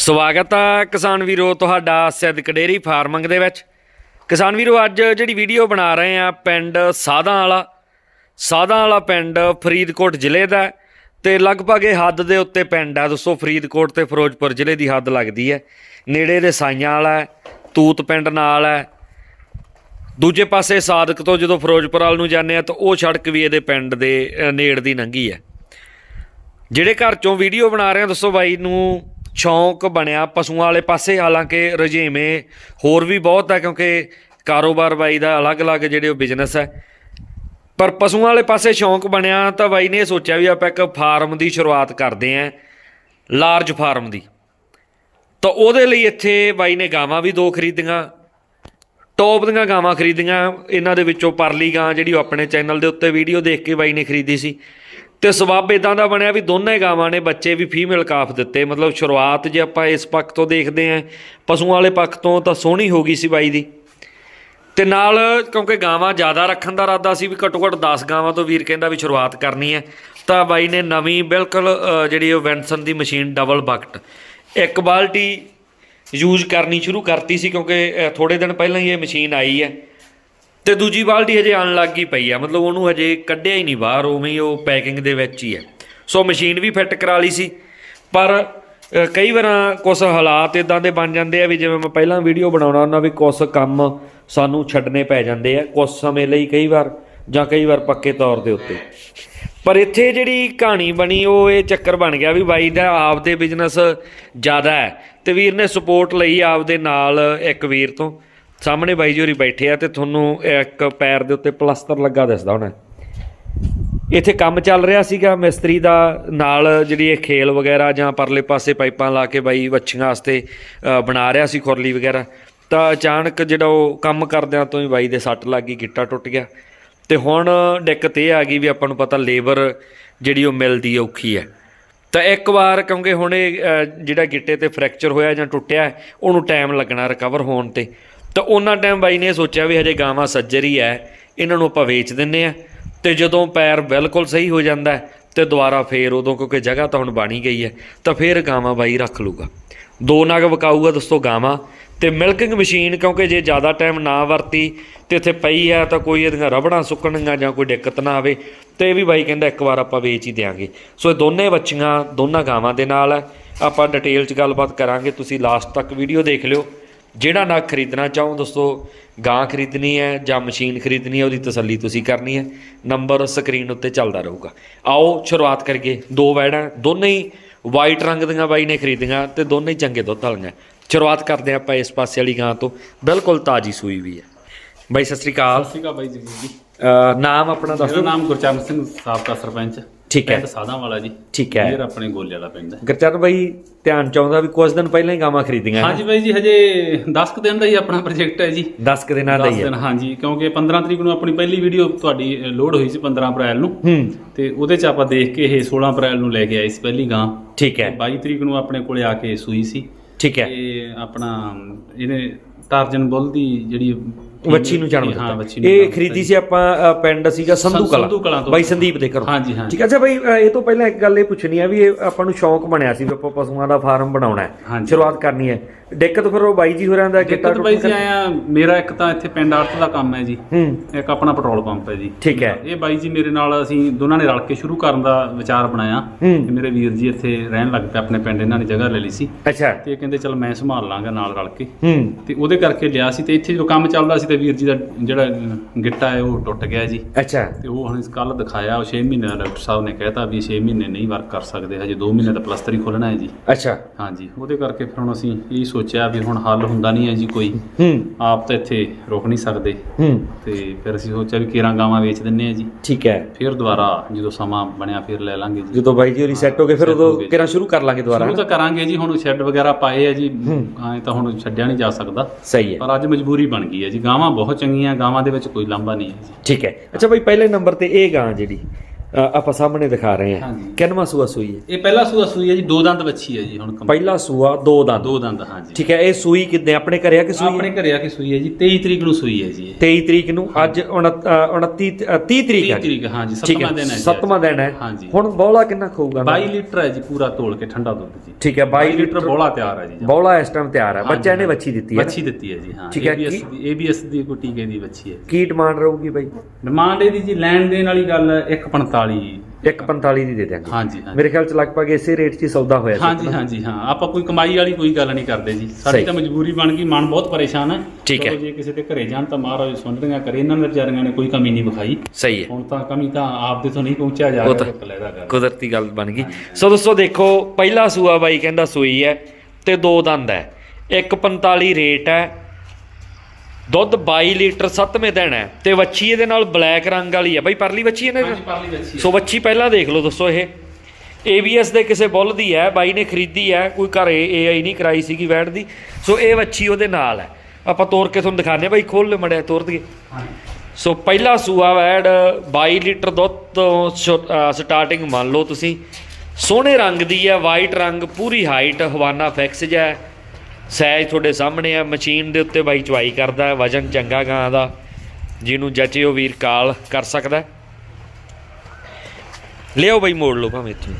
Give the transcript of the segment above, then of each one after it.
ਸਵਾਗਤ ਹੈ ਕਿਸਾਨ ਵੀਰੋ, ਤੁਹਾਡਾ ਸਿੱਧਕ ਡੇਰੀ ਫਾਰਮਿੰਗ ਦੇ ਵਿੱਚ। ਕਿਸਾਨ ਵੀਰੋ, ਅੱਜ ਜਿਹੜੀ ਵੀਡੀਓ ਬਣਾ ਰਹੇ ਆ ਪਿੰਡ ਸਾਧਾਂ ਵਾਲਾ ਸਾਧਾਂ ਵਾਲਾ ਪਿੰਡ ਫਰੀਦਕੋਟ ਜ਼ਿਲ੍ਹੇ ਦਾ ਹੈ ਤੇ ਲਗਭਗ ਇਹ ਹੱਦ ਦੇ ਉੱਤੇ ਪਿੰਡ ਆ। ਦੋਸਤੋ ਫਰੀਦਕੋਟ ਤੇ ਫਿਰੋਜ਼ਪੁਰ ਜ਼ਿਲ੍ਹੇ ਦੀ ਹੱਦ ਲੱਗਦੀ ਹੈ। ਨੇੜੇ ਦੇ ਸਾਈਆਂ ਵਾਲਾ ਤੂਤ ਪਿੰਡ ਨਾਲ ਹੈ। ਦੂਜੇ ਪਾਸੇ ਸਾਦਕ ਤੋਂ ਜਦੋਂ ਫਿਰੋਜ਼ਪੁਰ ਵਾਲ ਨੂੰ ਜਾਂਦੇ ਆ ਤਾਂ ਉਹ ਸੜਕ ਵੀ ਇਹਦੇ ਪਿੰਡ ਦੇ ਨੇੜ ਦੀ ਲੰਘੀ ਹੈ। ਜਿਹੜੇ ਘਰ ਚੋਂ ਵੀਡੀਓ ਬਣਾ ਰਹੇ ਆ, ਦੱਸੋ ਬਾਈ ਨੂੰ ਸ਼ੌਂਕ ਬਣਿਆ ਪਸ਼ੂਆਂ ਵਾਲੇ ਪਾਸੇ, ਹਾਲਾਂਕਿ ਰੁਝੇਵੇਂ ਹੋਰ ਵੀ ਬਹੁਤ ਹੈ ਕਿਉਂਕਿ ਕਾਰੋਬਾਰ ਬਾਈ ਦਾ ਅਲੱਗ-ਅਲੱਗ ਜਿਹੜੇ ਉਹ ਬਿਜ਼ਨਸ ਹੈ ਪਰ ਪਸ਼ੂਆਂ ਵਾਲੇ ਪਾਸੇ ਸ਼ੌਂਕ ਬਣਿਆ ਤਾਂ ਬਾਈ ਨੇ ਇਹ ਸੋਚਿਆ ਵੀ ਆਪਾਂ ਇੱਕ ਫਾਰਮ ਦੀ ਸ਼ੁਰੂਆਤ ਕਰਦੇ ਆਂ, ਲਾਰਜ ਫਾਰਮ ਦੀ। ਤਾਂ ਉਹਦੇ ਲਈ ਇੱਥੇ ਬਾਈ ਨੇ ਗਾਵਾਂ ਵੀ ਦੋ ਖਰੀਦੀਆਂ, ਟੌਪ ਦੀਆਂ ਗਾਵਾਂ ਖਰੀਦੀਆਂ। ਇਹਨਾਂ ਦੇ ਵਿੱਚੋਂ ਪਰਲੀ ਗਾਂ ਜਿਹੜੀ ਉਹ ਆਪਣੇ ਚੈਨਲ ਦੇ ਉੱਤੇ ਵੀਡੀਓ ਦੇਖ ਕੇ ਬਾਈ ਨੇ ਖਰੀਦੀ ਸੀ। ਤੇ ਸਬੱਬ ਇਦਾਂ ਦਾ ਬਣਿਆ ਵੀ ਦੋਨੇ ਗਾਵਾਂ ਨੇ ਬੱਚੇ ਵੀ ਫੀਮੇਲ ਕਾਫ ਦਿੱਤੇ। ਮਤਲਬ ਸ਼ੁਰੂਆਤ ਜੇ ਆਪਾਂ ਇਸ ਪੱਖ ਤੋਂ ਦੇਖਦੇ ਆਂ ਪਸ਼ੂਆਂ ਵਾਲੇ ਪੱਖ ਤੋਂ ਤਾਂ ਸੋਹਣੀ ਹੋ ਗਈ ਸੀ ਬਾਈ ਦੀ। ਤੇ ਨਾਲ ਕਿਉਂਕਿ ਗਾਵਾਂ ਜ਼ਿਆਦਾ ਰੱਖਣ ਦਾ ਇਰਾਦਾ ਸੀ ਵੀ ਘੱਟੋ ਘੱਟ 10 ਗਾਵਾਂ ਤੋਂ ਵੀਰ ਕਹਿੰਦਾ ਵੀ ਸ਼ੁਰੂਆਤ ਕਰਨੀ ਹੈ। ਤਾਂ ਬਾਈ ਨੇ ਨਵੀਂ ਬਿਲਕੁਲ ਜਿਹੜੀ ਉਹ ਵੈਂਸਨ ਦੀ ਮਸ਼ੀਨ ਡਬਲ ਬਕਟ ਇੱਕ ਬਾਲਟੀ ਯੂਜ਼ ਕਰਨੀ ਸ਼ੁਰੂ ਕਰਤੀ ਸੀ ਕਿਉਂਕਿ ਅ, ਥੋੜੇ ਦਿਨ ਪਹਿਲਾਂ ਹੀ ਇਹ ਮਸ਼ੀਨ ਆਈ ਹੈ। ਤੇ ਦੂਜੀ ਬਾਲਟੀ ਹਜੇ ਆਉਣ ਲੱਗ ਗਈ ਪਈ ਆ, ਮਤਲਬ ਉਹਨੂੰ ਹਜੇ ਕੱਢਿਆ ਹੀ ਨਹੀਂ ਬਾਹਰ, ਉਵੇਂ ਹੀ ਉਹ ਪੈਕਿੰਗ ਦੇ ਵਿੱਚ ਹੀ ਹੈ। ਸੋ ਮਸ਼ੀਨ ਵੀ ਫਿੱਟ ਕਰਾ ਲਈ ਸੀ, ਪਰ ਕਈ ਵਾਰਾਂ ਕੁਝ ਹਾਲਾਤ ਇਦਾਂ ਦੇ ਬਣ ਜਾਂਦੇ ਆ ਵੀ ਜਿਵੇਂ ਮੈਂ ਪਹਿਲਾਂ ਵੀਡੀਓ ਬਣਾਉਣਾ, ਉਹਨਾਂ ਵੀ ਕੁਝ ਕੰਮ ਸਾਨੂੰ ਛੱਡਣੇ ਪੈ ਜਾਂਦੇ ਆ ਕੁਝ ਸਮੇਂ ਲਈ ਕਈ ਵਾਰ ਜਾਂ ਕਈ ਵਾਰ ਪੱਕੇ ਤੌਰ ਦੇ ਉੱਤੇ। ਪਰ ਇੱਥੇ ਜਿਹੜੀ ਕਹਾਣੀ ਬਣੀ, ਉਹ ਇਹ ਚੱਕਰ ਬਣ ਗਿਆ ਵੀ ਬਾਈ ਦਾ ਆਪਦੇ ਬਿਜ਼ਨਸ ਜ਼ਿਆਦਾ ਹੈ, ਤੇ ਵੀਰ ਨੇ ਸਪੋਰਟ ਲਈ ਆਪਦੇ ਨਾਲ ਇੱਕ ਵੀਰ ਤੋਂ। ਸਾਹਮਣੇ ਬਾਈ ਜੀ ਹੋਰੀ ਬੈਠੇ ਆ ਤੇ ਤੁਹਾਨੂੰ ਇੱਕ ਪੈਰ ਦੇ ਉੱਤੇ ਪਲਸਤਰ ਲੱਗਾ ਦਿਸਦਾ ਹੋਣਾ। ਇੱਥੇ ਕੰਮ ਚੱਲ ਰਿਹਾ ਸੀਗਾ, ਮਿਸਤਰੀ ਦਾ ਨਾਲ ਜਿਹੜੀ ਇਹ ਖੇਲ ਵਗੈਰਾ ਜਾਂ ਪਰਲੇ ਪਾਸੇ ਪਾਈਪਾਂ ਲਾ ਕੇ ਬਾਈ ਵੱਛੀਆਂ ਵਾਸਤੇ ਬਣਾ ਰਿਹਾ ਸੀ ਖੁਰਲੀ ਵਗੈਰਾ। ਤਾਂ ਅਚਾਨਕ ਜਿਹੜਾ ਉਹ ਕੰਮ ਕਰਦਿਆਂ ਤੋਂ ਹੀ ਬਾਈ ਦੇ ਸੱਟ ਲੱਗ ਗਈ, ਗਿੱਟਾ ਟੁੱਟ ਗਿਆ। ਤੇ ਹੁਣ ਦਿੱਕਤ ਇਹ ਆ ਗਈ ਵੀ ਆਪਾਂ ਨੂੰ ਪਤਾ ਲੇਬਰ ਜਿਹੜੀ ਉਹ ਮਿਲਦੀ ਔਖੀ ਹੈ ਤਾਂ ਇੱਕ ਵਾਰ ਕਿਉਂਕਿ ਹੁਣ ਇਹ ਜਿਹੜਾ ਗਿੱਟੇ ਤੇ ਫ੍ਰੈਕਚਰ ਹੋਇਆ ਜਾਂ ਟੁੱਟਿਆ, ਉਹਨੂੰ ਟਾਈਮ ਲੱਗਣਾ ਰਿਕਵਰ ਹੋਣ ਤੇ। ਤਾਂ ਉਹਨਾਂ ਟਾਈਮ ਬਾਈ ਨੇ ਸੋਚਿਆ ਵੀ ਹਜੇ ਗਾਵਾਂ ਸੱਜਰ ਹੀ ਹੈ ਇਹਨਾਂ ਨੂੰ ਆਪਾਂ ਵੇਚ ਦਿੰਨੇ ਆ ਤੇ ਜਦੋਂ ਪੈਰ ਬਿਲਕੁਲ ਸਹੀ ਹੋ ਜਾਂਦਾ ਹੈ, ਤੇ ਦੁਬਾਰਾ ਫੇਰ ਉਦੋਂ ਕਿਉਂਕਿ ਜਗ੍ਹਾ ਤਾਂ ਹੁਣ ਬਣੀ ਗਈ ਹੈ ਤਾਂ ਫੇਰ ਗਾਵਾਂ ਬਾਈ ਰੱਖ ਲੂਗਾ। ਦੋ ਨਗ ਵਿਕਾਊਗਾ ਦੋਸਤੋ ਗਾਵਾਂ। ਤੇ ਮਿਲਕਿੰਗ ਮਸ਼ੀਨ ਕਿਉਂਕਿ ਜੇ ਜ਼ਿਆਦਾ ਟਾਈਮ ਨਾ ਵਰਤੀ ਤੇ ਇੱਥੇ ਪਈ ਹੈ ਤਾਂ ਕੋਈ ਇਹਦੀਆਂ ਰਬੜਾਂ ਸੁੱਕਣਗੀਆਂ ਜਾਂ ਕੋਈ ਦਿੱਕਤ ਨਾ ਆਵੇ ਤੇ ਇਹ ਵੀ ਬਾਈ ਕਹਿੰਦਾ ਇੱਕ ਵਾਰ ਆਪਾਂ ਵੇਚ ਹੀ ਦਿਆਂਗੇ। ਸੋ ਇਹ ਦੋਨੇ ਬੱਚੀਆਂ ਦੋਨਾਂ ਗਾਵਾਂ ਦੇ ਨਾਲ ਹੈ। ਆਪਾਂ ਡਿਟੇਲ 'ਚ ਗੱਲਬਾਤ ਕਰਾਂਗੇ ਤੁਸੀਂ ਲਾਸਟ ਤੱਕ ਵੀਡੀਓ ਦੇਖ ਲਿਓ। ਜਿਹੜਾ ਨਗ ਖਰੀਦਣਾ ਚਾਹੋ ਦੋਸਤੋ ਗਾਂ ਖਰੀਦਣੀ ਹੈ ਜਾਂ ਮਸ਼ੀਨ ਖਰੀਦਣੀ ਹੈ ਉਹਦੀ ਤਸੱਲੀ ਤੁਸੀਂ ਕਰਨੀ ਹੈ। ਨੰਬਰ ਸਕਰੀਨ ਉੱਤੇ ਚੱਲਦਾ ਰਹੂਗਾ। ਆਓ ਸ਼ੁਰੂਆਤ ਕਰੀਏ। ਦੋ ਵੈੜਾਂ ਦੋਨੇ ਹੀ ਵਾਈਟ ਰੰਗ ਦੀਆਂ ਬਾਈ ਨੇ ਖਰੀਦੀਆਂ ਤੇ ਦੋਨੇ ਹੀ ਚੰਗੇ ਦੁੱਧ ਵਾਲੀਆਂ। ਸ਼ੁਰੂਆਤ ਕਰਦੇ ਆਪਾਂ ਇਸ ਪਾਸੇ ਵਾਲੀ ਗਾਂ ਤੋਂ। ਬਿਲਕੁਲ ਤਾਜੀ ਸੂਈ ਵੀ ਹੈ। ਬਾਈ ਸਤਿ ਸ੍ਰੀ ਅਕਾਲ। ਸਤਿ ਸ਼੍ਰੀ ਅਕਾਲ ਬਾਈ ਜੀ ਨਾਮ ਆਪਣਾ ਦੱਸ ਮੇਰਾ ਨਾਮ ਗੁਰਚਰਨ ਸਿੰਘ ਸਾਬਕਾ ਸਰਪੰਚ। ਠੀਕ ਹੈ। ਪਿੰਡ ਸਾਧਾਂ ਵਾਲਾ ਜੀ। ਠੀਕ ਹੈ। ਮੇਰਾ ਆਪਣੇ ਗੋਲੇ ਵਾਲਾ ਪਿੰਡ ਹੈ। ਗੁਰਚਰਨ ਬਾਈ ਧਿਆਨ ਚਾਹੁੰਦਾ ਵੀ ਕੁਝ ਦਿਨ ਪਹਿਲਾਂ ਹੀ ਗਾਵਾਂ ਖਰੀਦੀਆਂ ਹਾਂਜੀ ਬਾਈ ਜੀ ਹਜੇ 10 ਕੁ ਦਿਨ ਦਾ ਹੀ ਆਪਣਾ ਪ੍ਰੋਜੈਕਟ ਹੈ ਜੀ। 10 ਕੁ ਦਿਨਾਂ ਦਾ 10 ਹੀ ਹੈ। ਦਿਨ ਹਾਂਜੀ ਕਿਉਂਕਿ 15 ਤਰੀਕ ਨੂੰ ਆਪਣੀ ਪਹਿਲੀ ਵੀਡੀਓ ਤੁਹਾਡੀ ਲੋਡ ਹੋਈ ਸੀ 15 ਅਪ੍ਰੈਲ ਨੂੰ। ਹੂੰ। ਤੇ ਉਹਦੇ ਚ ਆਪਾਂ ਦੇਖ ਕੇ ਇਹ 16 ਅਪ੍ਰੈਲ ਨੂੰ ਲੈ ਕੇ ਆਏ ਸੀ ਪਹਿਲੀ ਗਾਂ। ਠੀਕ ਹੈ। 22 ਤਰੀਕ ਨੂੰ ਆਪਣੇ ਕੋਲੇ ਆ ਕੇ ਸੂਈ ਸੀ। ਠੀਕ ਹੈ। ਤੇ ਆਪਣਾ ਇਹਨੇ ਟਾਰਜਨ ਬੁੱਲ ਦੀ ਜਿਹੜੀ ਵੱਛੀ ਨੂੰ ਜਨਮ ਹਾਂ, ਦਿੱਤਾ। ਨੂੰ ਇਹ ਜਨਮ ਖਰੀਦੀ ਸੀ ਆਪਾਂ ਅ, ਪਿੰਡ ਸੀਗਾ ਸੰਧੂ ਸੰਧੂ ਕਲਾ। ਕਲਾਂ ਤੋਂ। ਬਾਈ ਸੰਦੀਪ ਦੇ ਘਰੋਂ। ਹਾਂਜੀ ਹਾਂਜੀ। ਠੀਕ ਹੈ ਅੱਛਾ ਬਾਈ ਅ, ਇਹ ਤੋਂ ਪਹਿਲਾਂ ਇੱਕ ਗੱਲ ਇਹ ਪੁੱਛਣੀ ਆ ਵੀ ਇਹ ਆਪਾਂ ਨੂੰ ਸ਼ੌਂਕ ਬਣਿਆ ਸੀ ਵੀ ਆਪਾਂ ਪਸ਼ੂਆਂ ਦਾ ਫਾਰਮ ਬਣਾਉਣਾ ਹੈ ਹਾਂਜੀ। ਸ਼ੁਰੂਆਤ ਕਰਨੀ ਹੈ। ਦਿੱਕਤ ਫਿਰ ਉਹ ਬਾਈ ਜੀ ਹੋਰਾਂ ਦਾ ਗਿੱਟਾ ਦਿੱਕਤ ਬਾਈ ਜੀ ਆਇਆ ਮੇਰਾ ਇੱਕ ਤਾਂ ਇੱਥੇ ਪਿੰਡ ਆਰਤ ਦਾ ਕੰਮ ਹੈ ਜੀ। ਹੂੰ। ਇੱਕ ਆਪਣਾ ਪੈਟਰੋਲ ਪੰਪ ਹੈ ਜੀ। ਠੀਕ ਹੈ। ਇਹ ਬਾਈ ਜੀ ਮੇਰੇ ਨਾਲ ਅਸੀਂ ਦੋਨਾਂ ਨੇ ਰਲ ਕੇ ਸ਼ੁਰੂ ਕਰਨ ਦਾ ਵਿਚਾਰ ਬਣਾਇਆ। ਹੂੰ। ਮੇਰੇ ਵੀਰ ਜੀ ਇੱਥੇ ਰਹਿਣ ਲੱਗ ਪਏ ਆਪਣੇ ਪਿੰਡ ਇਹਨਾਂ ਨੇ ਜਗ੍ਹਾ ਲੈ ਲਈ ਸੀ। ਅੱਛਾ। ਤੇ ਇਹ ਕਹਿੰਦੇ ਚਲ ਮੈਂ ਸੰਭਾਲ ਲਾਂਗਾ ਨਾਲ ਰਲ ਕੇ। ਹੂੰ। ਤੇ ਉਹਦੇ ਕਰਕੇ ਲਿਆ ਸੀ ਤੇ ਇੱਥੇ ਜਦੋਂ ਕੰਮ ਚੱਲਦਾ ਸੀ ਤੇ ਵੀਰ ਜੀ ਦਾ ਜਿਹੜਾ ਅਹ, ਗਿੱਟਾ ਹੈ ਉਹ ਟੁੱਟ ਗਿਆ ਜੀ। ਅੱਛਾ। ਤੇ ਉਹ ਹੁਣ ਕੱਲ ਦਿਖਾਇਆ ਉਹ 6 ਮਹੀਨੇ ਦਾ ਡਾਕਟਰ ਸਾਹਿਬ ਨੇ ਕਹਿਤਾ ਵੀ 6 ਮਹੀਨੇ ਨਹੀਂ ਵਰਕ ਕਰ ਸਕਦੇ ਹਜੇ 2 ਮਹੀਨੇ ਦਾ ਪਲਸਤਰ ਹੀ ਖੋਲਣਾ ਹੈ ਜੀ। ਅੱਛਾ। ਹਾਂਜੀ ਉਹਦੇ ਕਰਕੇ ਫਿਰ ਹੁਣ ਅਸੀਂ ਇਹ ਸੋਚਿਆ ਵੀ ਹੁਣ ਹੱਲ ਹੁੰਦਾ ਨਹੀਂ ਹੈ ਜੀ ਕੋਈ। ਹੂੰ। ਆਪ ਤਾਂ ਇੱਥੇ ਰੁਕ ਨਹੀਂ ਸਕਦੇ। ਹੂੰ। ਤੇ ਫਿਰ ਅਸੀਂ ਸੋਚਿਆ ਵੀ ਕੇਰਾਂ ਗਾਵਾਂ ਵੇਚ ਦਿੰਨੇ ਆ ਜੀ। ਠੀਕ ਹੈ। ਫਿਰ ਦੁਬਾਰਾ ਜਦੋਂ ਸਮਾਂ ਬਣਿਆ ਫਿਰ ਲੈ ਲਾਂਗੇ ਜੀ। ਜਦੋਂ ਬਾਈ ਜੀ ਹੋਰੀ ਸੈੱਟ ਹੋ ਗਏ ਫਿਰ ਉਦੋਂ। ਕਿਰਾਂ ਸ਼ੁਰੂ ਕਰ ਲਾਂਗੇ ਦੁਬਾਰਾ। ਸ਼ੁਰੂ ਤਾਂ ਕਰਾਂਗੇ ਜੀ ਹੁਣ ਸ਼ੈੱਡ ਵਗੈਰਾ ਪਾਏ ਆ ਜੀ। ਐਂ ਤਾਂ ਹੁਣ ਛੱਡਿਆ ਨਹੀਂ ਜਾ ਸਕਦਾ। ਸਹੀ ਹੈ। ਪਰ ਅੱਜ ਮਜਬੂਰੀ ਬਣ ਗਈ ਹੈ ਜੀ। ਗਾਵਾਂ ਬਹੁਤ ਚੰਗੀਆਂ ਗਾਵਾਂ ਦੇ ਵਿੱਚ ਕੋਈ ਲਾਂਭਾ ਨਹੀਂ ਹੈ ਜੀ। ਠੀਕ ਹੈ। ਅੱਛਾ ਬਾਈ ਪਹਿਲੇ ਨੰਬਰ ਤੇ ਇਹ ਗਾਂ ਜਿਹੜੀ ਆਪਾਂ ਸਾਹਮਣੇ ਦਿਖਾ ਰਹੇ ਹਾਂ। ਕਿੰਨਵਾਂ ਸੂਆ ਸੂਈ ਹੈ? ਇਹ ਪਹਿਲਾ ਸੂਆ ਸੂਈ ਹੈ ਜੀ ਦੋ ਦੰਦ ਬੱਚੀ ਹੈ ਜੀ ਹੁਣ ਪਹਿਲਾ ਸੂਆ ਦੋ ਦੰਦ। ਦੋ ਦੰਦ ਹਾਂਜੀ। ਠੀਕ ਹੈ ਇਹ ਸੂਈ ਕਿੱਦਾਂ ਆਪਣੇ ਘਰੇ ਆ ਕਿ ਸੂਈ ਆਪਣੇ ਘਰੇ ਆ ਕੇ ਸੂਈ ਹੈ ਜੀ 23 ਤਰੀਕ ਨੂੰ ਸੂਈ ਹੈ ਜੀ ਇਹ। 23 ਤਰੀਕ ਨੂੰ ਅੱਜ 29 30 ਤਰੀਕ 30 ਹੈ ਤਰੀਕ ਹਾਂਜੀ ਠੀਕ ਸੱਤਵਾਂ ਹੈ ਦਿਨ ਹੈ ਜੀ ਸੱਤਵਾਂ ਦਿਨ ਹੈ। ਹੁਣ ਬੌਲਾ ਕਿੰਨਾ ਖਾਊਗਾ? 22 ਲੀਟਰ ਹੈ ਜੀ ਪੂਰਾ ਤੋਲ ਕੇ ਠੰਡਾ ਦੁੱਧ ਜੀ। ਠੀਕ ਹੈ 22 22 ਲੀਟਰ ਬੋਲਾ ਤਿਆਰ ਹੈ ਜੀ ਬੌਲਾ ਇਸ ਟਾਈਮ ਤਿਆਰ ਹੈ। ਹਾਂਜੀ, ਬੱਚਿਆਂ ਨੇ ਹਾਂਜੀ। ਬੱਚੀ ਦਿੱਤੀ ਹੈ? ਬੱਚੀ ਦਿੱਤੀ ਹੈ ਜੀ ਹਾਂ। ਠੀਕ ਹੈ, ਦੀ ABS ਦੀ ਕੋਈ ਟੀਕੇ ਦੀ ਬੱਚੀ ਹੈ ਕੀ ਡਿਮਾਂਡ ਰਹੂਗੀ ਬਾਈ? ਡਿਮਾਂਡ ਇਹਦੀ ਜੀ ਲੈਣ ਦੇਣ ਵਾਲੀ ਗੱਲ 145 145 ਦੀ ਦੇ ਦਿਆਂਗੇ। ਹਾਂਜੀ ਹਾਂਜੀ। ਮੇਰੇ ਖਿਆਲ ਚ ਲਗਭਗ ਇਸੇ ਰੇਟ 'ਚ ਹੀ ਸੌਦਾ ਹੋਇਆ ਸੀ ਹਾਂਜੀ ਹਾਂਜੀ ਹਾਂ। ਆਪਾਂ ਕੋਈ ਕਮਾਈ ਵਾਲੀ ਕੋਈ ਗੱਲ ਨਹੀਂ ਕਰਦੇ ਜੀ। ਸਾਡੀ। ਤਾਂ ਮਜਬੂਰੀ ਬਣ ਗਈ। ਮਨ ਬਹੁਤ ਪਰੇਸ਼ਾਨ ਹੈ। ਠੀਕ ਹੈ। ਚਲੋ ਜੇ ਕਿਸੇ ਦੇ ਘਰੇ ਜਾਣ ਤਾਂ ਮਹਾਰਾਜ ਸੁਣ ਰਹੀਆਂ ਕਰੇ। ਇਹਨਾਂ ਨੇ ਵਿਚਾਰੀਆਂ ਨੇ ਕੋਈ ਕਮੀ ਨਹੀਂ ਵਿਖਾਈ। ਸਹੀ ਹੈ। ਹੁਣ ਤਾਂ ਕਮੀ ਤਾਂ ਆਪ ਦੇ ਤੋਂ ਨਹੀਂ ਪਹੁੰਚਿਆ ਜਾ ਰਿਹਾ। ਦਾ ਕੁਦਰਤੀ ਗੱਲ ਬਣ ਗਈ। ਸੋ ਦੋਸਤੋ ਦੇਖੋ ਪਹਿਲਾ ਸੂਆ ਬਾਈ ਕਹਿੰਦਾ ਸੂਈ ਹੈ ਤੇ ਦੋ ਦੰਦ ਹੈ। 145 ਰੇਟ ਹੈ। ਦੁੱਧ 22 ਲੀਟਰ 7ਵੇਂ ਦਿਨ ਹੈ ਤੇ ਵੱਛੀ ਇਹਦੇ ਨਾਲ ਬਲੈਕ ਰੰਗ ਵਾਲੀ ਹੈ। ਬਾਈ ਪਰਲੀ ਵੱਛੀ ਹੈ ਨਾ ਹਾਂਜੀ ਪਰਲੀ ਹੈ। ਸੋ ਵੱਛੀ ਪਹਿਲਾਂ ਦੇਖ ਲਓ ਦੋਸਤੋ ਇਹ। ABS ਦੇ ਕਿਸੇ ਬੁੱਲ ਦੀ ਹੈ ਬਾਈ ਨੇ ਖਰੀਦੀ ਹੈ ਕੋਈ ਘਰੇ AI ਨਹੀਂ ਕਰਾਈ ਸੀਗੀ ਵੈਟ ਦੀ। ਸੋ ਇਹ ਵੱਛੀ ਉਹਦੇ ਨਾਲ ਹੈ। ਆਪਾਂ ਤੋੜ ਕੇ ਤੁਹਾਨੂੰ ਦਿਖਾਉਂਦੇ ਹਾਂ। ਬਾਈ ਖੋਲ ਲੈ ਮੜਿਆ ਤੋੜ ਦਈਏ। ਹਾਂਜੀ। ਸੋ ਪਹਿਲਾ ਸੂਆ ਵੈੜ 22 ਲੀਟਰ ਦੁੱਧ ਤੋਂ ਸਟਾਰਟਿੰਗ ਮੰਨ ਲਓ ਤੁਸੀਂ। ਸੋਹਣੇ ਰੰਗ ਦੀ ਹੈ ਵਾਈਟ ਰੰਗ ਪੂਰੀ ਹਾਈਟ ਹਵਾਨਾ ਫਿਕਸ ਹੈ। ਸਾਈਜ਼ ਤੁਹਾਡੇ ਸਾਹਮਣੇ ਆ, ਮਸ਼ੀਨ ਦੇ ਉੱਤੇ ਬਾਈ ਚਵਾਈ ਕਰਦਾ, ਵਜਨ ਚੰਗਾ ਗਾਂ ਦਾ, ਜਿਹਨੂੰ ਜੱਚੇ ਉਹ ਵੀਰ ਕਾਲ ਕਰ ਸਕਦਾ ਲਿਓ ਬਾਈ, ਮੋੜ ਲਓ ਭਾਵੇਂ ਇੱਥੋਂ।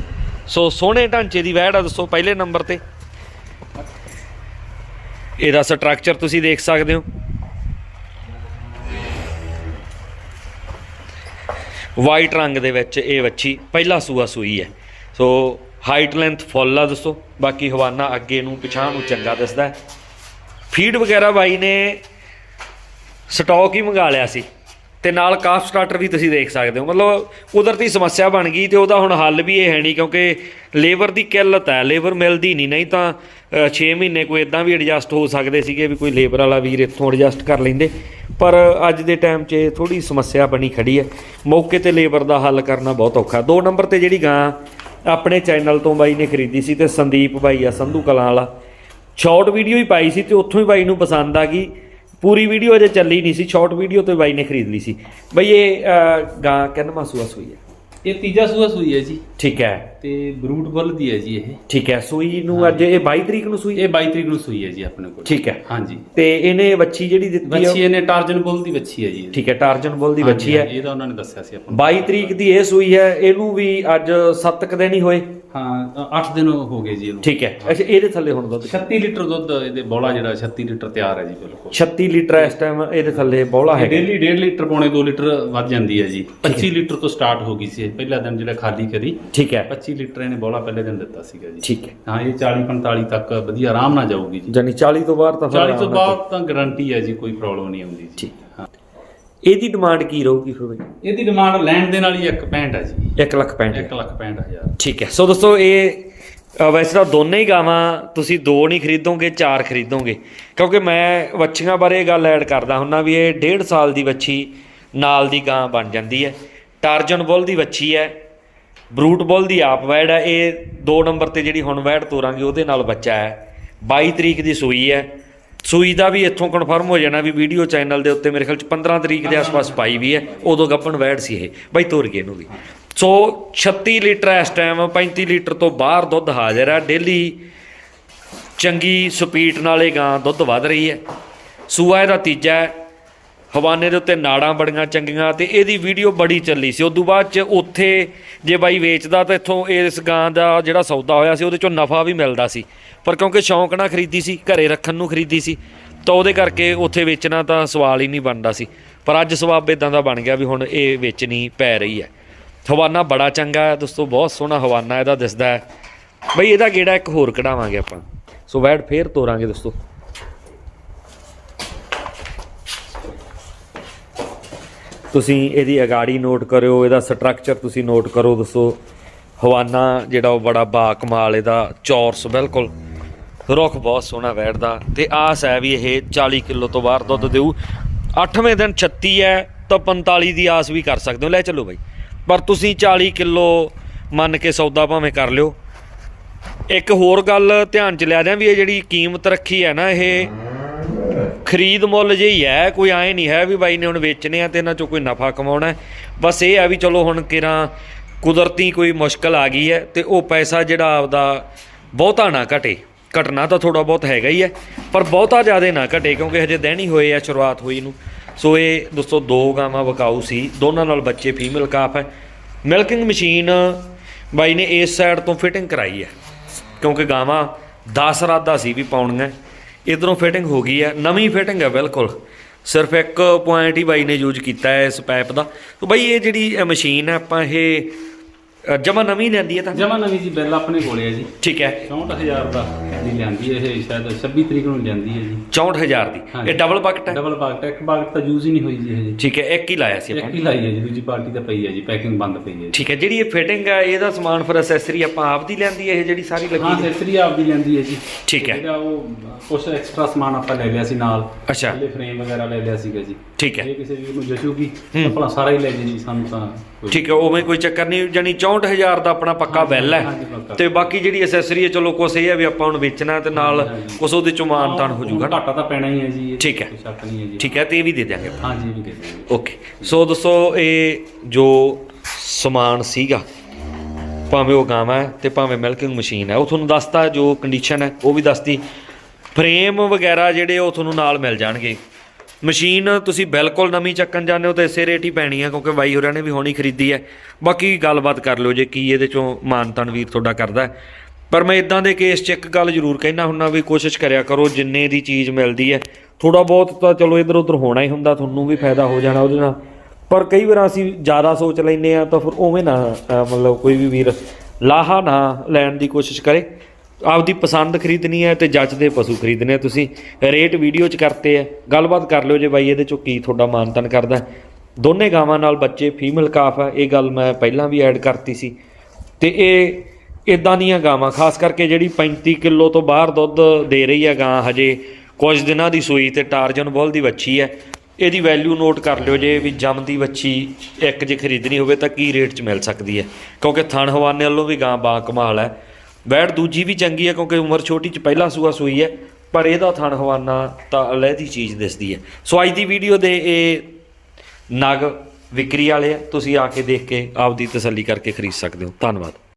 ਸੋ ਸੋਹਣੇ ਢਾਂਚੇ ਦੀ ਵੈੜ ਆ ਦੱਸੋ ਪਹਿਲੇ ਨੰਬਰ ਤੇ। ਇਹਦਾ ਸਟਰਕਚਰ ਤੁਸੀਂ ਦੇਖ ਸਕਦੇ ਹੋ। ਵਾਈਟ ਰੰਗ ਦੇ ਵਿੱਚ ਇਹ ਵੱਛੀ ਪਹਿਲਾ ਸੂਆ ਸੂਈ ਹੈ। ਸੋ ਹਾਈਟ ਲੈਂਥ ਫੁੱਲ ਆ ਦੱਸੋ, ਬਾਕੀ ਹਵਾਨਾ ਅੱਗੇ ਨੂੰ ਪਿਛਾਂ ਨੂੰ ਚੰਗਾ ਦਿਸਦਾ ਹੈ। ਫੀਡ ਵਗੈਰਾ ਬਾਈ ਨੇ ਸਟਾਕ ਹੀ ਮੰਗਾ ਲਿਆ ਸੀ ਤੇ ਨਾਲ ਕਾਫ ਸਟਾਰਟਰ ਵੀ ਤੁਸੀਂ ਦੇਖ ਸਕਦੇ ਹੋ। ਮਤਲਬ ਕੁਦਰਤੀ ਸਮੱਸਿਆ ਬਣ ਗਈ ਤੇ ਉਹਦਾ ਹੁਣ ਹੱਲ ਵੀ ਇਹ ਹੈ ਨਹੀਂ ਕਿਉਂਕਿ ਲੇਬਰ ਦੀ ਕਿੱਲਤ ਹੈ, ਲੇਬਰ ਮਿਲਦੀ ਨਹੀਂ ਨਹੀਂ ਤਾਂ 6 ਮਹੀਨੇ ਕੋਈ ਇਦਾਂ ਵੀ ਐਡਜਸਟ ਹੋ ਸਕਦੇ ਸੀਗੇ ਵੀ ਕੋਈ ਲੇਬਰ ਵਾਲਾ ਵੀਰ ਇੱਥੋਂ ਐਡਜਸਟ ਕਰ ਲੈਂਦੇ। ਪਰ ਅੱਜ ਦੇ ਟਾਈਮ 'ਚ ਥੋੜੀ ਸਮੱਸਿਆ ਬਣੀ ਖੜੀ ਹੈ। ਮੌਕੇ ਤੇ ਲੇਬਰ ਦਾ ਹੱਲ ਕਰਨਾ ਬਹੁਤ ਔਖਾ। ਦੋ ਨੰਬਰ ਤੇ ਜਿਹੜੀ ਗਾਂ ਆਪਣੇ ਚੈਨਲ ਤੋਂ ਬਾਈ ਨੇ ਖਰੀਦੀ ਸੀ ਤੇ ਸੰਦੀਪ ਬਾਈ ਆ, ਸੰਧੂ ਕਲਾਂ ਵਾਲਾ। ਸ਼ਾਰਟ ਵੀਡੀਓ ਹੀ ਪਾਈ ਸੀ ਤੇ ਉੱਥੋਂ ਹੀ ਬਾਈ ਨੂੰ ਪਸੰਦ ਆ ਗਈ। ਪੂਰੀ ਵੀਡੀਓ ਅਜੇ ਚੱਲੀ ਨਹੀਂ ਸੀ, ਸ਼ਾਰਟ ਵੀਡੀਓ ਤੇ ਬਾਈ ਨੇ ਖਰੀਦ ਲਈ ਸੀ। ਬਈ ਇਹ ਗਾਂ ਕਿੰਨਵਾਂ ਸੂਆ ਸੂਈ ਹੈ? ਇਹ ਤੀਜਾ ਸੂਆ ਸੂਈ ਹੈ ਜੀ। ਠੀਕ ਹੈ। ਤੇ ਬਰੂਟ ਬੁੱਲ ਦੀ ਹੈ ਜੀ ਇਹ। ਠੀਕ ਹੈ ਸੂਈ ਨੂੰ ਅੱਜ ਇਹ 22 ਤਰੀਕ ਨੂੰ ਸੂਈ? ਇਹ 22 ਤਰੀਕ ਨੂੰ ਸੂਈ ਹੈ ਜੀ ਆਪਣੇ ਕੋਲ। ਠੀਕ ਹੈ। ਹਾਂਜੀ। ਤੇ ਇਹਨੇ ਵੱਛੀ ਜਿਹੜੀ ਦਿੱਤੀ ਹੈ ਇਹਨੇ ਟਾਰਜਨ ਬੁੱਲ ਦੀ ਬੱਚੀ ਹੈ ਜੀ। ਠੀਕ ਹੈ ਟਾਰਜਨ ਬੁੱਲ ਦੀ ਵੱਛੀ ਹੈ। ਇਹ ਤਾਂ ਉਹਨਾਂ ਨੇ ਦੱਸਿਆ ਸੀ ਆਪਾਂ ਨੂੰ। 22 ਤਰੀਕ ਦੀ ਇਹ ਸੂਈ ਹੈ ਇਹਨੂੰ ਵੀ ਅੱਜ 7 ਕ ਦਿਨ ਹੀ ਹੋਏ। ਹਾਂ 8 ਦਿਨ ਹੋ ਗਏ ਜੀ ਇਹਨੂੰ। ਠੀਕ ਹੈ। ਅੱਛਾ ਇਹਦੇ ਥੱਲੇ ਹੁਣ ਦੁੱਧ? 36 ਲੀਟਰ ਦੁੱਧ ਇਹਦੇ ਬੋਲਾ ਜਿਹੜਾ 36 ਲੀਟਰ ਤਿਆਰ ਹੈ ਜੀ ਬਿਲਕੁਲ। 36 ਲੀਟਰ ਇਸ ਟਾਈਮ ਇਹਦੇ ਥੱਲੇ ਬੌਲਾ ਹੈਗਾ। ਡੇਲੀ 1.5 ਲੀਟਰ ਪੌਣੇ 2 ਲੀਟਰ ਵੱਧ ਜਾਂਦੀ ਹੈ ਜੀ। 25 ਲੀਟਰ ਤੋਂ ਸਟਾਰਟ ਹੋ ਗਈ ਸੀ। ਪਹਿਲਾ ਦਿਨ ਜਿਹੜਾ ਖਾਲੀ ਕਰੀ ਠੀਕ ਹੈ। 25 ਲੀਟਰ ਇਹਨੇ ਬੋਲਾ ਪਹਿਲੇ ਦਿਨ ਦਿੱਤਾ ਸੀਗਾ ਜੀ। ਠੀਕ ਹੈ। ਹਾਂ ਇਹ 40 45 ਤੱਕ ਵਧੀਆ ਆਰਾਮ ਨਾਲ ਜਾਊਗੀ ਜੀ। ਜਾਨੀ 40 ਤੋਂ ਬਾਅਦ ਤਾਂ ਫਿਰ 40 ਤੋਂ ਬਾਅਦ ਤਾਂ ਗਾਰੰਟੀ ਹੈ ਜੀ ਕੋਈ ਪ੍ਰੋਬਲਮ ਨਹੀਂ ਆਉਂਦੀ ਜੀ। ਠੀਕ। ਇਹਦੀ ਡਿਮਾਂਡ ਕੀ ਰਹੂਗੀ ਫਿਰ ਬਈ? ਇਹਦੀ ਡਿਮਾਂਡ ਲੈਣ ਦੇ ਨਾਲ ਹੀ 1.65 ਹੈ ਜੀ। 1 ਲੱਖ 65 1 ਲੱਖ 65 ਹਜ਼ਾਰ। ਠੀਕ ਹੈ। ਸੋ ਦੋਸਤੋ ਇਹ ਵੈਸੇ ਤਾਂ ਦੋਨੇ ਹੀ ਗਾਵਾਂ ਤੁਸੀਂ ਦੋ ਨਹੀਂ ਖਰੀਦੋਗੇ ਚਾਰ ਖਰੀਦੋਗੇ। ਕਿਉਂਕਿ ਮੈਂ ਵੱਛੀਆਂ ਬਾਰੇ ਇਹ ਗੱਲ ਐਡ ਕਰਦਾ ਹੁੰਨਾ ਵੀ ਇਹ ਡੇਢ ਸਾਲ ਦੀ ਵੱਛੀ ਨਾਲ ਦੀ ਗਾਂ ਬਣ ਜਾਂਦੀ ਹੈ। ਟਾਰਜਨ ਬੁੱਲ ਦੀ ਵੱਛੀ ਹੈ। ਬਰੂਟ ਬੁੱਲ ਦੀ ਆਪ ਵੈੜ ਹੈ। ਇਹ ਦੋ ਨੰਬਰ ਤੇ ਜਿਹੜੀ ਹੁਣ ਵੈੜ ਤੋਰਾਂਗੇ ਉਹਦੇ ਨਾਲ ਬੱਚਾ ਹੈ। 22 ਤਰੀਕ ਦੀ ਸੂਈ ਹੈ। ਸੂਈ ਦਾ ਵੀ ਇੱਥੋਂ ਕਨਫਰਮ ਹੋ ਜਾਣਾ ਵੀ ਵੀਡੀਓ ਚੈਨਲ ਦੇ ਉੱਤੇ ਮੇਰੇ ਖਿਆਲ ਚ 15 ਤਰੀਕ ਦੇ ਆਸ-ਪਾਸ ਪਾਈ ਵੀ ਹੈ। ਉਦੋਂ ਗੱਪਣ ਵੈੜ ਸੀ ਇਹ। ਬਾਈ ਤੋਰ ਗਏ ਇਹਨੂੰ ਵੀ। ਸੋ 36 ਲੀਟਰ ਇਸ ਟਾਈਮ 35 ਲੀਟਰ ਤੋਂ ਬਾਹਰ ਦੁੱਧ ਹਾਜ਼ਰ ਹੈ। ਡੇਲੀ ਚੰਗੀ ਸਪੀਡ ਨਾਲ ਇਹ ਗਾਂ ਦੁੱਧ ਵੱਧ ਰਹੀ ਹੈ। ਸੂਆ ਇਹਦਾ ਤੀਜਾ ਹੈ। ਹਵਾਨੇ ਦੇ ਉੱਤੇ ਨਾੜਾਂ ਬੜੀਆਂ ਚੰਗੀਆਂ ਤੇ ਇਹਦੀ ਵੀਡੀਓ ਬੜੀ ਚੱਲੀ ਸੀ। ਉਦੋਂ ਬਾਅਦ ਚ ਉੱਥੇ ਜੇ ਬਾਈ ਵੇਚਦਾ ਤਾਂ ਇੱਥੋਂ ਇਸ ਗਾਂ ਦਾ ਜਿਹੜਾ ਸੌਦਾ ਹੋਇਆ ਸੀ, ਉਹਦੇ ਚੋਂ ਨਫਾ ਵੀ ਮਿਲਦਾ ਸੀ। ਪਰ ਕਿਉਂਕਿ ਸ਼ੌਂਕ ਨਾਲ ਖਰੀਦੀ ਸੀ, ਘਰੇ ਰੱਖਣ ਨੂੰ ਖਰੀਦੀ ਸੀ, ਤਾਂ ਉਹਦੇ ਕਰਕੇ ਉੱਥੇ ਵੇਚਣਾ ਤਾਂ ਸਵਾਲ ਹੀ ਨਹੀਂ ਬਣਦਾ ਸੀ। ਪਰ ਅੱਜ ਸਵਾਬ ਇਦਾਂ ਦਾ ਬਣ ਗਿਆ ਵੀ ਹੁਣ ਇਹ ਵੇਚਣੀ ਪੈ ਰਹੀ ਹੈ। ਹਵਾਨਾ ਬੜਾ ਚੰਗਾ ਹੈ, ਦੋਸਤੋ, ਬਹੁਤ ਸੋਹਣਾ ਹਵਾਨਾ ਇਹਦਾ ਦਿਸਦਾ ਹੈ। ਬਈ ਇਹਦਾ ਗੇੜਾ ਇੱਕ ਹੋਰ ਕਢਾਵਾਂਗੇ ਆਪਾਂ। ਸੋ ਵੈਡ ਫੇਰ ਤੋਰਾਂਗੇ ਦੋਸਤੋ। ਤੁਸੀਂ ਇਹਦੀ ਅਗਾੜੀ ਨੋਟ ਕਰਿਓ, ਇਹਦਾ ਸਟਰਕਚਰ ਤੁਸੀਂ ਨੋਟ ਕਰੋ, ਦੱਸੋ। ਹਵਾਨਾ ਜਿਹੜਾ ਉਹ ਬੜਾ ਬਾ ਕਮਾਲ, ਇਹਦਾ ਚੌਰਸ ਬਿਲਕੁਲ। ਰੁੱਖ ਬਹੁਤ ਸੋਹਣਾ ਬੈਠਦਾ ਤੇ ਆਸ ਹੈ ਵੀ ਇਹ 40 ਕਿਲੋ ਤੋਂ ਬਾਹਰ ਦੁੱਧ ਦੇਊ। 8ਵੇਂ ਦਿਨ 36 ਹੈ, ਤਾਂ 45 ਦੀ ਆਸ ਵੀ ਕਰ ਸਕਦੇ ਹੋ। ਲੈ ਚੱਲੋ ਬਾਈ। ਪਰ ਤੁਸੀਂ 40 ਕਿਲੋ ਮੰਨ ਕੇ ਸੌਦਾ ਭਾਵੇਂ ਕਰ ਲਿਓ। ਇੱਕ ਹੋਰ ਗੱਲ ਧਿਆਨ ਚ ਲਿਆ ਦਿਆਂ ਵੀ ਇਹ ਜਿਹੜੀ ਕੀਮਤ ਰੱਖੀ ਹੈ ਨਾ, ਇਹ ਖਰੀਦ ਮੁੱਲ ਜਿਹੀ ਹੈ, ਕੋਈ ਐ ਨਹੀਂ ਹੈ ਵੀ ਬਾਈ ਨੇ ਹੁਣ ਵੇਚਣੇ ਆ ਤੇ ਇਹਨਾਂ ਚੋਂ ਕੋਈ ਨਫਾ ਕਮਾਉਣਾ ਬਸ ਇਹ ਆ ਵੀ ਚਲੋ ਹੁਣ ਕਿਰਾਂ ਕੁਦਰਤੀ ਕੋਈ ਮੁਸ਼ਕਲ ਆ ਗਈ ਹੈ ਤੇ ਉਹ ਪੈਸਾ ਜਿਹੜਾ ਆਪਦਾ ਬਹੁਤਾ ਨਾ ਘਟੇ। ਘਟਣਾ ਤਾਂ ਥੋੜਾ ਬਹੁਤ ਹੈਗਾ ਹੀ ਹੈ, ਪਰ ਬਹੁਤਾ ਜ਼ਿਆਦਾ ਨਾ ਘਟੇ ਕਿਉਂਕਿ ਹਜੇ ਦਹਿਣੀ ਹੋਏ ਆ, ਸ਼ੁਰੂਆਤ ਹੋਈ ਨੂੰ। ਸੋ ਇਹ ਦੋਸਤੋ ਦੋ ਗਾਵਾਂ ਵਕਾਊ ਸੀ, ਦੋਨਾਂ ਨਾਲ ਬੱਚੇ ਫੀਮੇਲ ਕਾਫ ਹੈ। ਮਿਲਕਿੰਗ ਮਸ਼ੀਨ ਬਾਈ ਨੇ ਇਸ ਸਾਈਡ ਤੋਂ ਫਿਟਿੰਗ ਕਰਾਈ ਹੈ, ਕਿਉਂਕਿ ਗਾਵਾਂ 10 ਰਾਦਾ ਸੀ ਵੀ ਪਾਉਣੀਆਂ। ਇਧਰੋਂ ਫਿਟਿੰਗ ਹੋ ਗਈ ਹੈ ਨਵੀਂ ਫਿਟਿੰਗ ਹੈ ਬਿਲਕੁਲ। ਸਿਰਫ ਇੱਕ ਪੁਆਇੰਟ ਹੀ ਬਾਈ ਨੇ ਯੂਜ਼ ਕੀਤਾ ਹੈ ਇਸ ਪਾਈਪ ਦਾ। ਸੋ ਬਾਈ, ਇਹ ਜਿਹੜੀ ਮਸ਼ੀਨ ਹੈ ਆਪਾਂ ਇਹ ਜਮਾ ਨਵੀਂ ਲੈਂਦੀ ਹੈ ਤਾਂ? ਜਮਾ ਨਵੀਂ ਜੀ ਬਿੱਲ ਆਪਣੇ ਕੋਲੇ ਹੈ ਜੀ। ਠੀਕ ਹੈ। 64000 ਦਾ ਦੀ ਲਿਆਂਦੀ ਹੈ ਇਹ ਸ਼ਾਇਦ 26 ਤਰੀਕ ਨੂੰ ਲਿਆਂਦੀ ਹੈ ਜੀ। 64000 ਦੀ। ਇਹ ਡਬਲ ਬਕਟ ਹੈ? ਡਬਲ ਬਾਗਟ ਇੱਕ ਬਾਗਟ ਤਾਂ ਯੂਜ਼ ਹੀ ਨਹੀਂ ਹੋਈ ਜੀ ਹਜੇ ਠੀਕ ਹੈ ਇੱਕ ਹੀ ਲਾਇਆ ਸੀ ਆਪਾਂ। ਇੱਕ ਹੀ ਲਾਈ ਹੈ ਜੀ ਦੂਜੀ ਪਾਰਟੀ ਤਾਂ ਪਈ ਹੈ ਜੀ ਪੈਕਿੰਗ ਬੰਦ ਪਈ ਹੈ ਠੀਕ ਹੈ ਜਿਹੜੀ ਇਹ ਫਿਟਿੰਗ ਹੈ ਇਹਦਾ ਸਮਾਨ ਫਿਰ ਅਸੈਸਰੀ ਆਪਾਂ ਆਪ ਦੀ ਲੈਂਦੀ ਹੈ ਇਹ ਜਿਹੜੀ ਸਾਰੀ ਲੱਗੀ ਹੈ? ਸੈਸਰੀ ਆਪਦੀ ਲੈਂਦੀ ਹੈ ਜੀ। ਠੀਕ ਹੈ। ਇਹਦਾ ਉਹ ਕੁਝ ਐਕਸਟਰਾ ਸਮਾਨ ਆਪਾਂ ਲੈ ਲਿਆ ਸੀ ਨਾਲ। ਅੱਛਾ। ਫਰੇਮ ਵਗੈਰਾ ਲੈ ਲਿਆ ਸੀਗਾ ਜੀ। ਠੀਕ ਹੈ। ਜੇ ਕਿਸੇ ਵੀਰ ਨੂੰ ਤਾਂ ਭਲਾ ਸਾਰਾ ਹੀ ਲੈ ਜੀ ਸਾਨੂੰ ਤਾਂ। ਠੀਕ ਹੈ ਉਵੇਂ ਕੋਈ ਚੱਕਰ ਨਹੀਂ ਜਾਨੀ 64000 ਦਾ ਆਪਣਾ ਪੱਕਾ ਬਿੱਲ ਹੈ। ਤੇ ਬਾਕੀ ਜਿਹੜੀ ਅਸੈਸਰੀ ਹੈ ਚਲੋ ਕੁਛ ਇਹ ਹੈ ਵੀ ਆਪਾਂ ਹੁਣ ਵੇਚਣਾ ਤੇ ਨਾਲ। ਕੁਛ ਉਹਦੇ ਚੋਂ ਮਾਨ ਤਾਨ ਹੋ ਜਾਊਗਾ। ਘਾਟਾ ਤਾਂ ਪੈਣਾ ਹੀ ਹੈ ਜੀ ਠੀਕ ਹੈ। ਹੈ ਜੀ ਠੀਕ ਹੈ ਤੇ ਇਹ ਵੀ ਦੇ ਦਿਆਂਗੇ ਵੀ ਦੇ ਦਿੰਦੇ ਓਕੇ ਸੋ ਦੋਸਤੋ ਇਹ ਜੋ ਸਮਾਨ ਸੀਗਾ ਭਾਵੇਂ ਉਹ ਗਾਵਾਂ ਹੈ ਤੇ ਭਾਵੇਂ ਮਿਲਕਿੰਗ ਮਸ਼ੀਨ ਹੈ ਉਹ ਤੁਹਾਨੂੰ ਦੱਸਤਾ ਜੋ ਕੰਡੀਸ਼ਨ ਹੈ ਉਹ ਵੀ ਦੱਸਤੀ ਫਰੇਮ ਵਗੈਰਾ ਜਿਹੜੇ ਉਹ ਤੁਹਾਨੂੰ ਨਾਲ ਮਿਲ ਜਾਣਗੇ ਮਸ਼ੀਨ ਤੁਸੀਂ ਬਿਲਕੁਲ ਨਵੀਂ ਚੱਕਣ ਜਾਂਦੇ ਹੋ ਤਾਂ ਇਸੇ ਰੇਟ ਹੀ ਪੈਣੀ ਹੈ ਕਿਉਂਕਿ ਬਾਈ ਹੋਰਾਂ ਨੇ ਵੀ ਹੋਣੀ ਖਰੀਦੀ ਹੈ। ਬਾਕੀ ਗੱਲਬਾਤ ਕਰ ਲਿਓ ਜੇ ਕੀ ਇਹਦੇ ਚੋਂ ਮਾਨਤਨ ਵੀਰ ਤੁਹਾਡਾ ਕਰਦਾ ਪਰ ਮੈਂ ਇਦਾਂ ਦੇ ਕੇਸ 'ਚ ਇੱਕ ਗੱਲ ਜ਼ਰੂਰ ਕਹਿਣਾ ਹੁੰਨਾ ਵੀ ਕੋਸ਼ਿਸ਼ ਕਰਿਆ ਕਰੋ, ਜਿੰਨੇ ਦੀ ਚੀਜ਼ ਮਿਲਦੀ ਹੈ। ਥੋੜਾ ਬਹੁਤ ਤਾਂ ਚਲੋ ਇਧਰ ਉਧਰ ਹੋਣਾ ਹੀ ਹੁੰਦਾ, ਤੁਹਾਨੂੰ ਵੀ ਫਾਇਦਾ ਹੋ ਜਾਣਾ ਉਹਦੇ ਨਾਲ। ਪਰ ਕਈ ਵਾਰ ਅਸੀਂ ਜ਼ਿਆਦਾ ਸੋਚ ਲੈਂਦੇ ਆ ਤਾਂ ਫਿਰ ਉਵੇਂ ਨਾ ਮਤਲਬ ਕੋਈ ਵੀ ਵੀਰ ਲਾਹਾ ਨਾ ਲੈਣ ਦੀ ਕੋਸ਼ਿਸ਼ ਕਰੇ। ਆਪਦੀ ਪਸੰਦ ਖਰੀਦਣੀ ਹੈ ਤੇ ਜੱਜਦੇ ਪਸ਼ੂ ਖਰੀਦਣੇ ਆ। ਤੁਸੀਂ ਰੇਟ ਵੀਡੀਓ 'ਚ ਕਰਤੇ ਆ, ਗੱਲਬਾਤ ਕਰ ਲਿਓ ਜੇ ਬਾਈ ਇਹਦੇ ਚੋਂ ਕੀ ਤੁਹਾਡਾ ਮਾਨਤਨ ਕਰਦਾ ਦੋਨੇ ਗਾਵਾਂ ਨਾਲ ਬੱਚੇ ਫੀਮੇਲ ਕਾਫ ਹੈ ਇਹ ਗੱਲ ਮੈਂ ਪਹਿਲਾਂ ਵੀ ਐਡ ਕਰਤੀ ਸੀ। ਤੇ ਇਹ ਇਦਾਂ ਦੀਆਂ ਗਾਵਾਂ, ਖਾਸ ਕਰਕੇ ਜਿਹੜੀ 35 ਕਿਲੋ ਤੋਂ ਬਾਹਰ ਦੁੱਧ ਦੇ ਰਹੀ ਹੈ ਗਾਂ ਹਜੇ, ਕੁਝ ਦਿਨਾਂ ਦੀ ਸੂਈ ਤੇ ਟਾਰਜਨ ਬੁੱਲ ਦੀ ਵੱਛੀ ਹੈ ਇਹਦੀ ਵੈਲਿਊ ਨੋਟ ਕਰ ਲਿਓ ਜੇ ਵੀ ਜੰਮਦੀ ਵੱਛੀ ਇੱਕ ਜੇ ਖਰੀਦਣੀ ਹੋਵੇ ਤਾਂ ਕੀ ਰੇਟ 'ਚ ਮਿਲ ਸਕਦੀ ਹੈ ਕਿਉਂਕਿ ਥਣ ਹਵਾਨੇ ਵੱਲੋਂ ਵੀ ਗਾਂ ਬਾ ਕਮਾਲ ਹੈ ਵੈੜ ਦੂਜੀ ਵੀ ਚੰਗੀ ਹੈ ਕਿਉਂਕਿ ਉਮਰ ਛੋਟੀ 'ਚ ਪਹਿਲਾ ਸੂਆ ਸੂਈ ਹੈ, ਪਰ ਇਹਦਾ ਥਣ ਹਵਾਨਾ ਤਾਂ ਅਲੱਗੀ ਚੀਜ਼ ਦਿਸਦੀ ਹੈ। ਸੋ ਅੱਜ ਦੀ ਵੀਡੀਓ ਦੇ ਇਹ ਨਗ ਵਿਕਰੀ ਵਾਲੇ ਆ, ਤੁਸੀਂ ਆ ਕੇ ਦੇਖ ਕੇ ਆਪਦੀ ਤਸੱਲੀ ਕਰਕੇ ਖਰੀਦ ਸਕਦੇ ਹੋ। ਧੰਨਵਾਦ।